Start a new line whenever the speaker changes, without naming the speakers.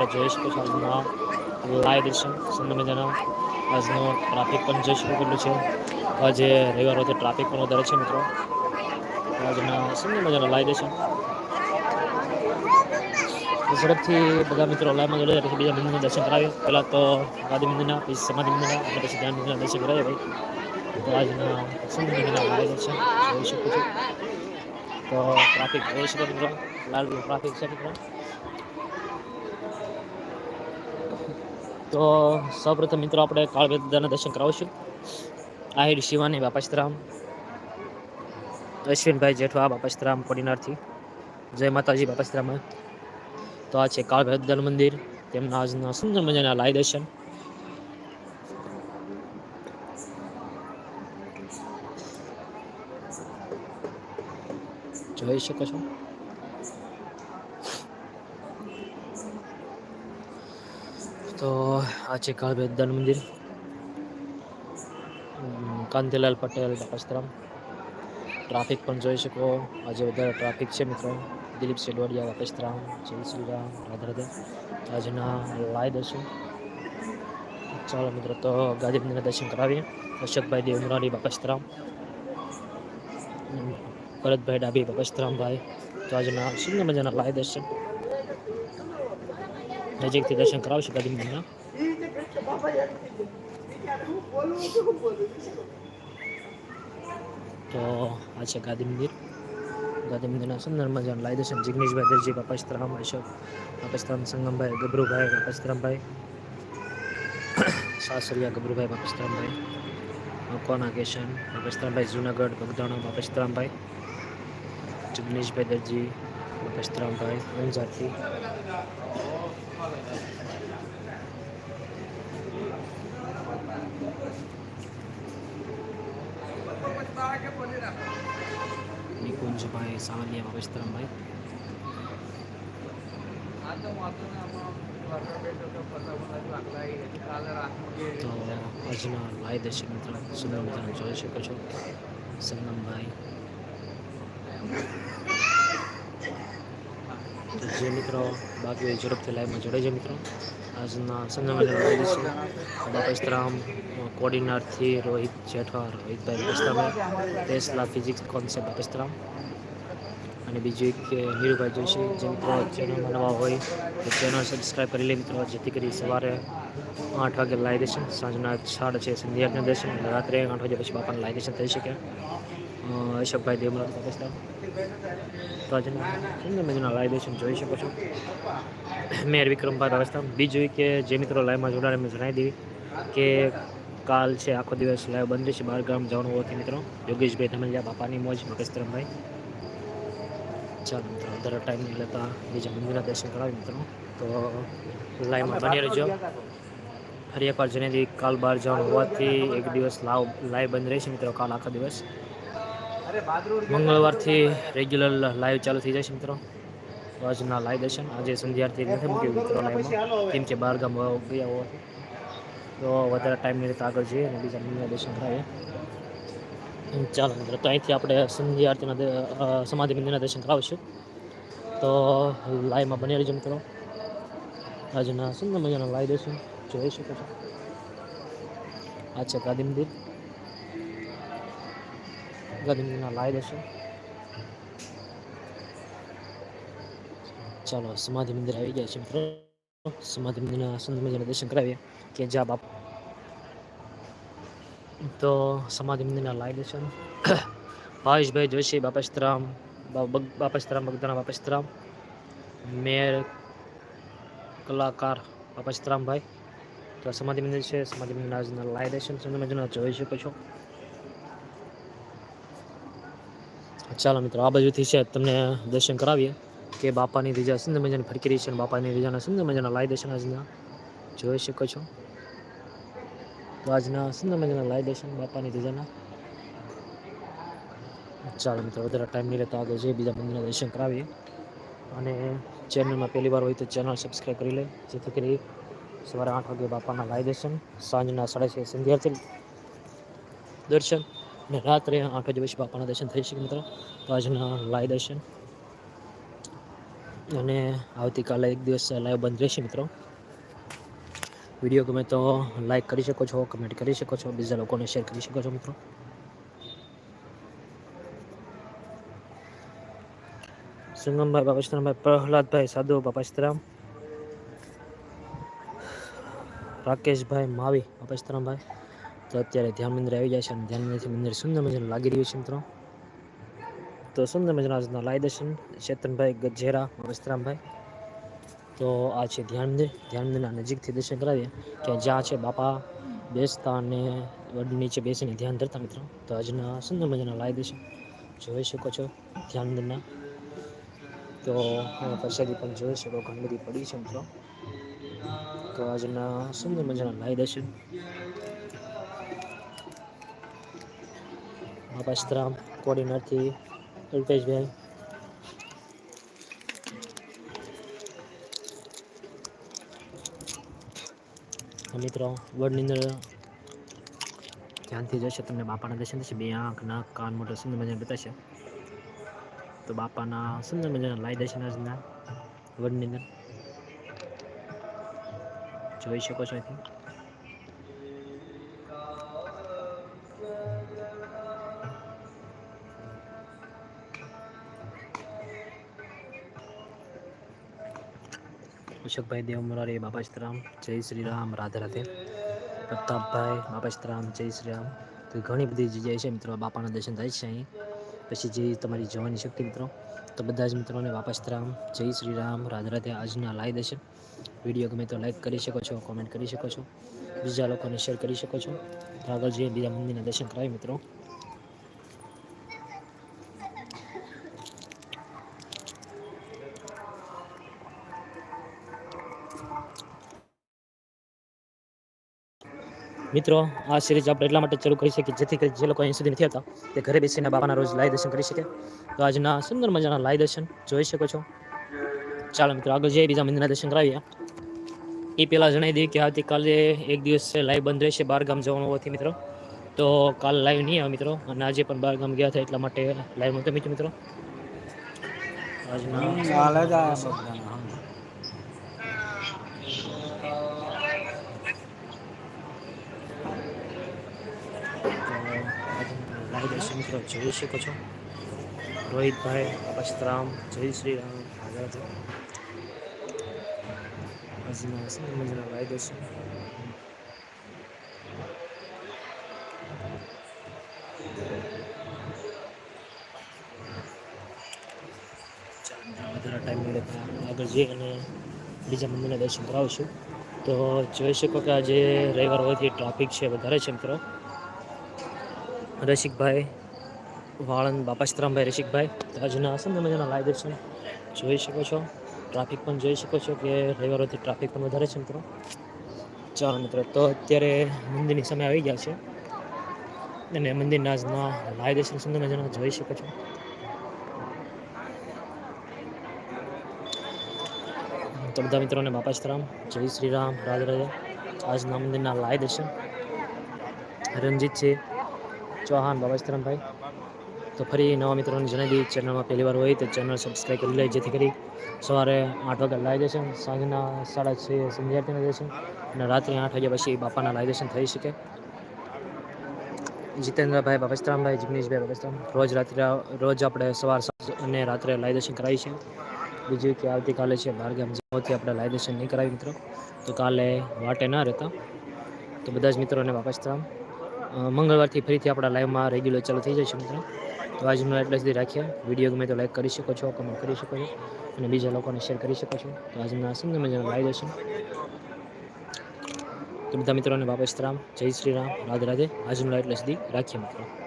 મિત્રો જોઈ શકો છો આજના લાઈવ દર્શન સુંદર મજાના આજનો ટ્રાફિક પણ જોઈ શકો કેટલું છે. આજે રવિવાર હોય ટ્રાફિક પણ વધારે છે મિત્રો. આજના સુંદર મજાના લાઈવ દર્શન. ઝડપથી બધા મિત્રો લાઈવમાં જોડે પછી બીજા મંદિરના દર્શન કરાવીએ. પહેલાં તો ગાંધી મંદિરના, પછી સમાધિ મંદિરના, અને પછી ધ્યાન મંદિરના દર્શન કરાવીએ ભાઈ. તો આજના સુંદર મંદિરના લાઈવ દર્શન. જોઈ શકું છું. તો ટ્રાફિક જોઈ શકો મિત્રો. લાલ ટ્રાફિક છે મિત્રો. તો સૌપ્રથમ મિત્રો, આપણે કાળવેદાના દર્શન કરાવશું. આહિર શિવાની બાપાશ્રામ અશ્વિનભાઈ જેઠવા બાપાશ્રામ કોડીનારથી. જય માતાજી બાપાશ્રામ તો આ છે કાળભૈરવદાન મંદિર. તેમના આજના સુંદર મજાના લાય દર્શન. જોઈ શકો છો. તો આ છે કાળભેદાન મંદિર. કાંતિલાલ પટેલ, બાપસ્તરામ. ટ્રાફિક પણ જોઈ શકો. આજે વધારે ટ્રાફિક છે મિત્રો. દિલીપ સેડવાડિયા વાપસ્તરામ જય શ્રી રામ, રાધે રાધે. આજના લાય દર્શન ચાલો મિત્રો, તો ગાંધીનગરના દર્શન કરાવીએ. અશોકભાઈ દેવ મુરારી બાપસ્તરામ ભરતભાઈ ડાબી બાપસ્તરામભાઈ. તો આજના સુંદર મજાના લાય દર્શન. નજીકથી દર્શન કરાવશું ગાંધી મંદિરના તો આ છે ગાંધી મંદિર ગાંધી મંદિરના સુંદર મજાના લાય દર્શન. જિગ્નેશભાઈ દરજી બાપાસ્તરામ અશોક પાકિસ્તાન સંગમભાઈ ગભરુભાઈ બાપાસ્તરામભાઈ સાસરિયા ગભરુભાઈ બાપાસ્તરામભાઈ મકવાના કેશન બાપાસ્તરામભાઈ જુનાગઢ ભગદાણા બાપાસ્તરામભાઈ જિગ્નેશભાઈ દરજી બાપાસ્તરામભાઈ અંજારથી નિકુંજભાઈ સાવલિયા બાપાસ્તરામભાઈ તો આજના લાઈ દર્શક મિત્રો સુંદર મજાના જોઈ શકો છો. સંગમભાઈ જે મિત્રો બાકી ઝડપથી લાઈવમાં જોડાઈ જાય મિત્રો. આજના દર્શન બાપાસ્તરામ કોર્ડિનારથી રોહિત જેઠવા રોહિતભાઈ બાપાસ્તરામ ટેસ્લા ફિઝિક્સ કોન્સેપ્ટ બાપાસ્તરામ અને બીજું એક નીરુભાઈ જોશી જે મિત્રો ચેનલમાં નવા હોય, તો ચેનલ સબસ્ક્રાઈબ કરી લે મિત્રો. જેથી કરી સવારે આઠ વાગે લાઈ દેશે સાંજના સાડા છે સંધ્યાજ્ઞા દેશે રાત્રે આઠ વાગ્યા પછી બાપાને લાઈ દેશે થઈ શકે. અશોકભાઈ દેવમરા પાકિસ્તાન તો આજના સુંદર મજાના લાઈવ દર્શન જોઈ શકો છો. મેં વિક્રમભાઈ પાકિસ્તાન બીજું કે જે મિત્રો લાઈવમાં જોડાણે મેં જણાવી દેવી કે કાલ છે આખો દિવસ લાઈવ બંધ રહેશે બહાર ગામ જવાનું હોવાથી મિત્રો. યોગેશભાઈ ધમલિયા, બાપાની મોજ મકસ્તરમભાઈ ચાલો મિત્રો વધારે ટાઈમ નહીં લેતા, બીજા મંદિરના દર્શન કરાવી મિત્રો. તો લાઈવમાં બની રહેજો. ફરી એકવાર જણાવી કાલ બહાર જવાનું હોવાથી એક દિવસ લાવ લાઈવ બંધ રહેશે મિત્રો, કાલ આખો દિવસ. મંગળવારથી રેગ્યુલર લાઈવ ચાલુ થઈ જશે મિત્રો. આજના લાઈવ દર્શન. આજે સંધ્યાથી નથી મૂક્યું મિત્રો લાઈવમાં કેમ કે બહાર ગામ ગયા હોવાથી તો વધારે ટાઈમ નહીં આગળ જઈએ અને બીજા મંગળ દર્શન થાય ચાલો મિત્રો તો અહીંથી આપણે સંધ્યા આરતીના સમાધિ મંદિરના દર્શન કરાવીશું. તો લાઈવમાં બની રહીજો મિત્રો. આજના સુંદર મજાના લાઈવ દર્શન. જોઈ શકો છો. આ છે ગાદી મંદિર. ગાંધી મંદિરના લાઈવ દર્શન ચાલો, સમાધિ મંદિર આવી ગયા છે મિત્રો. સમાધિ મંદિરના સુંદર મજાના દર્શન કરાવીએ, કે જા બાપ તો સમાધિ મંદિરના લાઈ દર્શન ભાવેશભાઈ જોશી બાપસ્તરામ બાપસ્તરામ બગદાણા બાપસ્તરામ મેયર કલાકાર બાપસ્તરામભાઈ તો સમાધિ મંદિર છે, સમાધિ મંદિરના લાઈવ દર્શન સુંદર મજાના જોઈ શકો છો. ચાલો મિત્રો, આ બાજુથી છે, તમને દર્શન કરાવીએ. કે બાપાની રીજા સુંદર મજાની ફરકી રહી છે બાપાની રીજાના સુંદર મજાના લાય દર્શન આજના. જોઈ શકો છો. તો આજના સુંદર મજાના લાય દર્શન બાપાની રીજાના ચાલો મિત્રો, વધારે ટાઈમ નહીં લેતા આગળ જઈએ, બીજા મંદિરના દર્શન કરાવીએ. અને ચેનલમાં પહેલી વાર હોય તો ચેનલ સબસ્ક્રાઈબ કરી લે, જેથી કરી સવારે આઠ વાગે બાપાના લાય દર્શન, સાંજના સાડા છ સંધ્યાથી દર્શન. અને રાત્રે આઠ વાગે પછી બાપાના દર્શન થઈ શકે મિત્રો. તો આજના લાઈવ દર્શન. અને આવતીકાલે એક દિવસ લાઈવ બંધ રહેશે મિત્રો. વીડિયો ગમે તો લાઈક કરી શકો છો કમેન્ટ કરી શકો છો, બીજા લોકોને શેર કરી શકો છો મિત્રો. સંગમભાઈ બાપસ્તરામભાઈ પ્રહલાદભાઈ, સાધુ બાપસ્તરામ રાકેશભાઈ, માવી બાપસ્તરામભાઈ તો અત્યારે ધ્યાન મંદિર આવી જાય છે અને ધ્યાન મંદિરથી મંદિર સુંદર મજાનું લાગી રહ્યું છે મિત્રો. તો સુંદર મજાના લાઈ દર્શન ચેતનભાઈ ગજેરા, વસ્ત્રામભાઈ. તો આ છે ધ્યાન મંદિર. ધ્યાન મંદિરના નજીકથી દર્શન કરાવીએ. કે જ્યાં છે બાપા બેસતા અને વડ નીચે બેસીને ધ્યાન ધરતા મિત્રો. તો આજના સુંદર મજાના લાઈ દર્શન જોઈ શકો છો ધ્યાન મંદિરના. તો પ્રસાદી પણ જોઈ શકો, ઘણી બધી પડી છે મિત્રો. તો આજના સુંદર મજાના લાઈ દર્શન. બાપાશ્રામ કોડીનારથી અલ્પેશભાઈ. મિત્રો વડની અંદર ધ્યાનથી જશે તમને બાપાના દર્શન થશે. બે આંખ, નાક, કાન મોટો સુંદર મજાને બતાવશે. તો બાપાના સુંદર મજાના લાઈ દર્શન આજના વડની અંદર. જોઈ શકો છો અહીંથી. અશોકભાઈ દેવ મુરારી બાપાશ્રામ જય શ્રી રામ રાધે રાધે. પ્રતાપભાઈ બાપાશ્રામ જય શ્રી રામ તો ઘણી બધી જગ્યાએ છે મિત્રો બાપાના દર્શન થાય છે અહીં. પછી જે તમારી જવાની શક્તિ મિત્રો, તો બધા જ મિત્રોને બાપાશ્રામ જય શ્રી રામ રાધે રાધે આજના લાઈ દર્શન વીડિયો ગમે તો લાઈક કરી શકો છો, કોમેન્ટ કરી શકો છો. બીજા લોકોને શેર કરી શકો છો. આગળ જઈએ, બીજા મંદિરના દર્શન કરાવી મિત્રો. મિત્રો, આ સિરીઝ આપણે એટલા માટે શરૂ કરી શકીએ, જેથી કરી જે લોકો અહીં સુધી નથી આવતા, તે ઘરે બેસીને બાબાના રોજ લાઈ દર્શન કરી શકે. તો આજના સુંદર મજાના લાઈ દર્શન જોઈ શકો છો. ચાલો મિત્રો, આગળ જઈએ, બીજા મંદિરના દર્શન કરાવીએ. એ પહેલાં જણાવી દઈએ કે આવતીકાલે એક દિવસ લાઈવ બંધ રહેશે બહાર ગામ જવાનું હોવાથી મિત્રો. તો કાલ લાઈવ નહીં આવે મિત્રો, અને આજે પણ બહાર ગામ ગયા હતા, એટલા માટે લાઈવ નહોતો મિત્રો. આજના દર્શન મિત્રો, જોઈ શકો છો. રોહિતભાઈ, અપસ્તરામ, જય શ્રી રામ આગળ આજના સુંદર મજાના લાઈવ દર્શન. વધારે ટાઈમ મળે આગળ જઈ અને બીજા મંદિરના દર્શન કરાવશું. તો જોઈ શકો કે આજે રવિવાર હોવાથી ટ્રાફિક છે, વધારે છે મિત્રો. રસિકભાઈ વાળંદ બાપાશ્રામભાઈ રસિકભાઈ. આજના ને મજાના લાઈ દર્શન જોઈ શકો છો. ટ્રાફિક પણ જોઈ શકો છો કે રવિવારોથી ટ્રાફિક પણ વધારે છે મિત્રો. ચાલો મિત્રો, તો અત્યારે મંદિરની સમય આવી ગયા છે. અને મંદિરના આજના લાઈ દર્શન સુંદર મજાના જોઈ શકો છો. તો બધા મિત્રોને બાપાશ્રામ જય શ્રી રામ રાજ રાજા આજના મંદિરના લાઈ દર્શન રણજીત છે. ચૌહાણ બાબાસ્તરામભાઈ તો ફરી નવા મિત્રોને જણાવી દઈએ, ચેનલમાં પહેલી વાર હોય તો ચેનલ સબસ્ક્રાઈબ કરી લે, જેથી કરી સવારે આઠ વાગે લાઈ દેશે સાંજના સાડા છ સંધ્યાર્થીના દેશે અને રાત્રે આઠ વાગ્યા પછી બાપાના લાઈ થઈ શકે. જીતેન્દ્રભાઈ બાબસ્તરામભાઈ જિગ્નેશભાઈ બાબસ્તરામ રોજ રાત્રે રોજ આપણે સવાર અને રાત્રે લાઈ દર્શન કરાવી છે બીજું કે આવતીકાલે છે બહારગામ જવાથી આપણે લાઈ દર્શન નહીં કરાવી મિત્રો. તો કાલે વાટે ના રહેતા. તો બધા જ મિત્રોને બાપસ્તરામ મંગળવારથી ફરીથી આપણા લાઈવમાં રેગ્યુલર ચાલુ થઈ જશે મિત્રો. તો આજનું એટલે સુધી રાખીએ વીડિયો ગમે તો લાઈક કરી શકો છો કમેન્ટ કરી શકો છો, અને બીજા લોકોને શેર કરી શકો છો. તો આજના સુંદર મજાનું લાઈવ દર્શન તો બધા મિત્રોને બાપસ્તરામ જય શ્રી રામ, રાધે રાધે. આજનું એટલે સુધી રાખીએ મિત્રો.